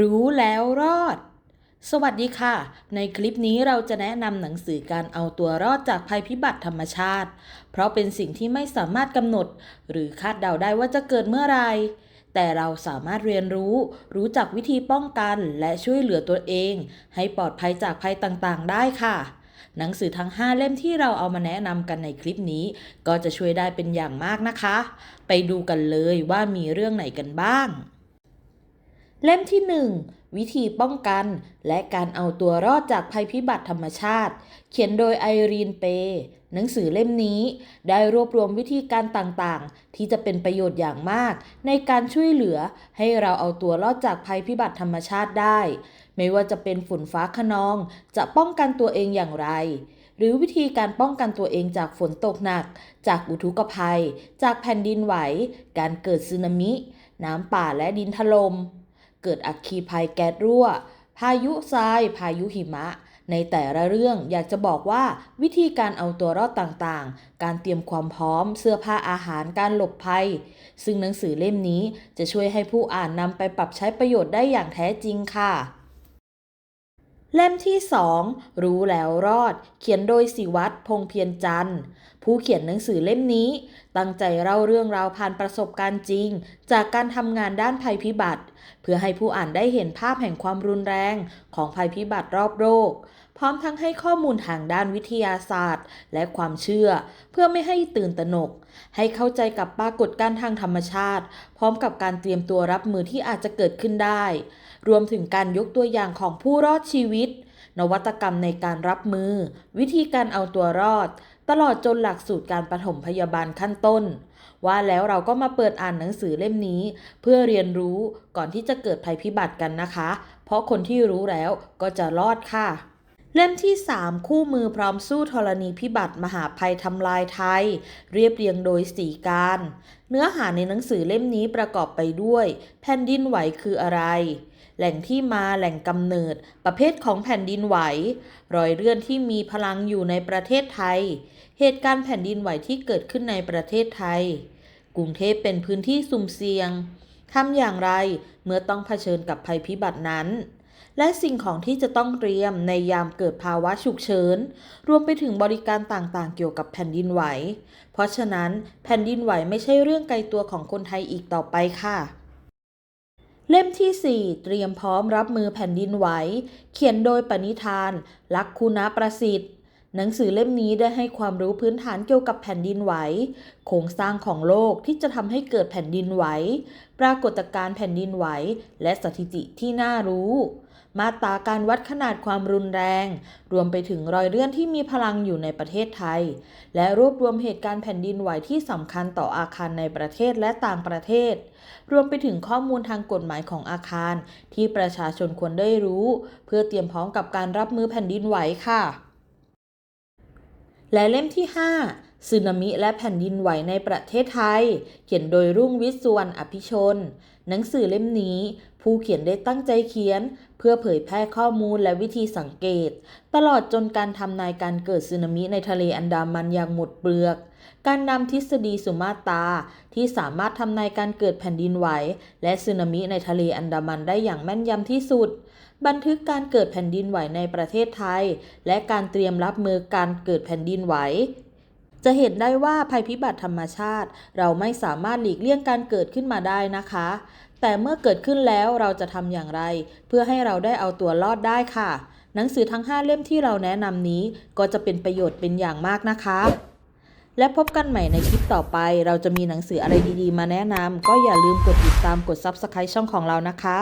รู้แล้วรอด สวัสดีค่ะ ในคลิปนี้เราจะแนะนำหนังสือการเอาตัวรอดจากภัยพิบัติธรรมชาติ เพราะเป็นสิ่งที่ไม่สามารถกำหนด หรือคาดเดาได้ว่าจะเกิดเมื่อไรแต่เราสามารถเรียนรู้ รู้จักวิธีป้องกันและช่วยเหลือตัวเอง ให้ปลอดภัยจากภัยต่างๆ ได้ค่ะ หนังสือทั้ง 5 เล่มที่เราเอามาแนะนำกันในคลิปนี้ ก็จะช่วยได้เป็นอย่างมากนะคะ ไปดูกันเลยว่ามีเรื่องไหนกันบ้าง เล่มที่ 1 วิธีป้องกันและการเอาตัวรอดจากภัยพิบัติธรรมชาติ เขียนโดยไอรีนเป หนังสือเล่มนี้ได้รวบรวมวิธีการต่างๆ ที่จะเป็นประโยชน์อย่างมาก ในการช่วยเหลือให้เราเอาตัวรอดจากภัยพิบัติธรรมชาติได้ ไม่ว่าจะเป็นฝนฟ้าขนอง จะป้องกันตัวเองอย่างไร หรือวิธีการป้องกันตัวเองจากฝนตกหนัก จากอุทกภัย จากแผ่นดินไหว การเกิดสึนามิ น้ำป่าและดินถล่ม เกิดอัคคีภัยแก๊สรั่ว พายุทราย พายุหิมะ ในแต่ละเรื่องอยากจะบอกว่าวิธีการเอาตัวรอดต่างๆ การเตรียมความพร้อม เสื้อผ้าอาหารการหลบภัย ซึ่งหนังสือเล่มนี้จะช่วยให้ผู้อ่านนำไปปรับใช้ประโยชน์ได้อย่างแท้จริงค่ะ เล่มที่สองรู้แล้วรอด เขียนโดยสิวัตรพงเพียรจันทร์ ผู้เขียนหนังสือเล่มนี้ ตั้งใจเล่าเรื่องราวผ่านประสบการณ์จริง จากการทำงานด้านภัยพิบัติ เพื่อให้ผู้อ่านได้เห็นภาพแห่งความรุนแรงของภัยพิบัติรอบโลก ร้อมทั้งให้ข้อมูลทางด้านวิทยาศาสตร์ และความเชื่อ เพื่อไม่ให้ตื่นตระหนก ให้เข้าใจกับปรากฏการณ์ทางธรรมชาติ พร้อมกับการเตรียมตัวรับมือที่อาจจะเกิดขึ้นได้ รวมถึงการยกตัวอย่างของผู้รอดชีวิต นวัตกรรมในการรับมือ วิธีการเอาตัวรอด ตลอดจนหลักสูตรการปฐมพยาบาลขั้นต้น ว่าแล้วเราก็มาเปิดอ่านหนังสือเล่มนี้ เพื่อเรียนรู้ก่อนที่จะเกิดภัยพิบัติกันนะคะ เพราะคนที่รู้แล้วก็จะรอดค่ะ เล่มที่ 3 คู่มือพร้อมสู้ธรณีพิบัติมหาภัยทำลายไทย เรียบเรียงโดยสีการ เนื้อหาในหนังสือเล่มนี้ประกอบไปด้วย แผ่นดินไหวคืออะไร แหล่งที่มาแหล่งกำเนิด ประเภทของแผ่นดินไหว รอยเลื่อนที่มีพลังอยู่ในประเทศไทย เหตุการณ์แผ่นดินไหวที่เกิดขึ้นในประเทศไทย กรุงเทพเป็นพื้นที่สุ่มเสี่ยงทำอย่างไรเมื่อต้องเผชิญกับภัยพิบัตินั้น และสิ่งของที่จะต้องเตรียมในยามเกิดภาวะฉุกเฉิน รวมไปถึงบริการต่างๆ เกี่ยวกับแผ่นดินไหว เพราะฉะนั้นแผ่นดินไหวไม่ใช่เรื่องไกลตัวของคนไทยอีกต่อไปค่ะเล่มที่ 4 เตรียมพร้อมรับมือแผ่นดินไหว เขียนโดยปณิธาน ลักคุณะประสิทธิ์ หนังสือเล่มนี้ได้ให้ความรู้พื้นฐานเกี่ยวกับแผ่นดินไหว โครงสร้างของโลกที่จะทำให้เกิดแผ่นดินไหว ปรากฏการณ์แผ่นดินไหว และสถิติที่น่ารู้ มาตราการวัดขนาดความรุนแรง รวมไปถึงรอยเลื่อนที่มีพลังอยู่ในประเทศไทย และรวบรวมเหตุการณ์แผ่นดินไหวที่สำคัญต่ออาคารในประเทศและต่างประเทศ รวมไปถึงข้อมูลทางกฎหมายของอาคาร ที่ประชาชนควรได้รู้ เพื่อเตรียมพร้อมกับการรับมือแผ่นดินไหวค่ะ และเล่มที่ 5สึนามิและแผ่นดินไหวในประเทศไทย เขียนโดยรุ่งวิศวรรณอภิชน หนังสือเล่มนี้ ผู้เขียนได้ตั้งใจเขียน เพื่อเผยแพร่ข้อมูลและวิธีสังเกต ตลอดจนการทำนายการเกิดสึนามิในทะเลอันดามันอย่างหมดเปลือก การนำทฤษฎีสุมาตราที่สามารถทำนายการเกิดแผ่นดินไหว และสึนามิในทะเลอันดามันได้อย่างแม่นยำที่สุด บันทึกการเกิดแผ่นดินไหวในประเทศไทย และการเตรียมรับมือการเกิดแผ่นดินไหว จะเห็นได้ว่าภัยพิบัติธรรมชาติ เราไม่สามารถหลีกเลี่ยงการเกิดขึ้นมาได้นะคะ แต่เมื่อเกิดขึ้นแล้วเราจะทำอย่างไร เพื่อให้เราได้เอาตัวรอดได้ค่ะ หนังสือทั้ง 5 เล่มที่เราแนะนำนี้ก็จะเป็นประโยชน์เป็นอย่างมากนะคะและพบกันใหม่ในคลิปต่อไป เราจะมีหนังสืออะไรดีๆ มาแนะนำก็อย่าลืมกดติดตามกด Subscribe ช่องของเรานะคะ